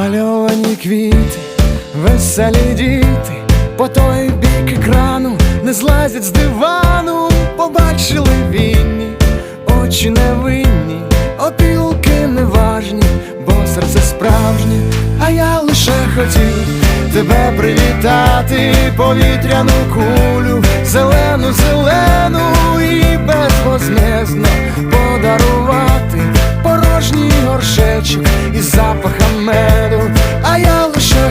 Намальовані квіти, веселі діти, по той бік екрану не злазять з дивану, побачили вінні, очі невинні, опілки неважні, бо серце справжнє, а я лише хотів тебе привітати, повітряну кулю, зелену, зелену і безвознезно подарувати порожній горшечок із запахом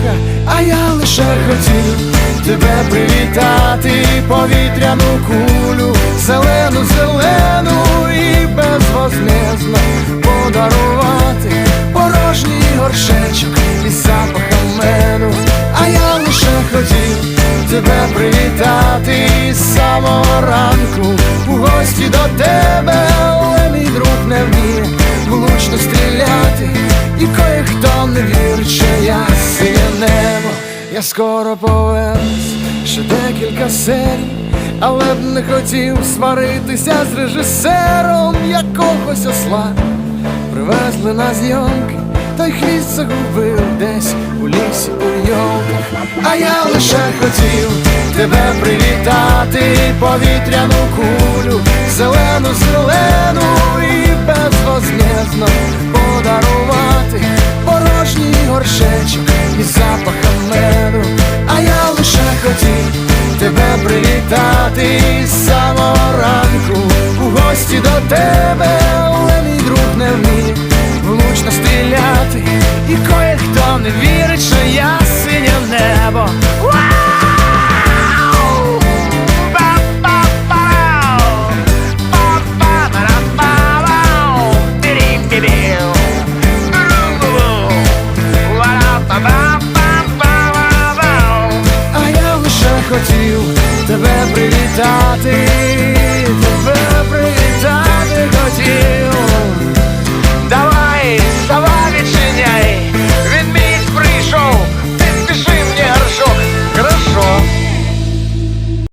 складуха, а я лише хотів тебе привітати, повітряну кулю, зелену, зелену і безвознезно подарувати порожній горшечок із запахом меду, а я лише хотів тебе привітати з самого ранку. У гості до тебе, я скоро повернусь, ще декілька серій, але б не хотів сваритися з режисером якогось осла. Привезли на зйомки, той хвіст загубив десь у лісі у йолках А я лише хотів тебе привітати, повітряну кулю, тебе привітати з самого ранку. У гості до тебе, хотів тебе привітати.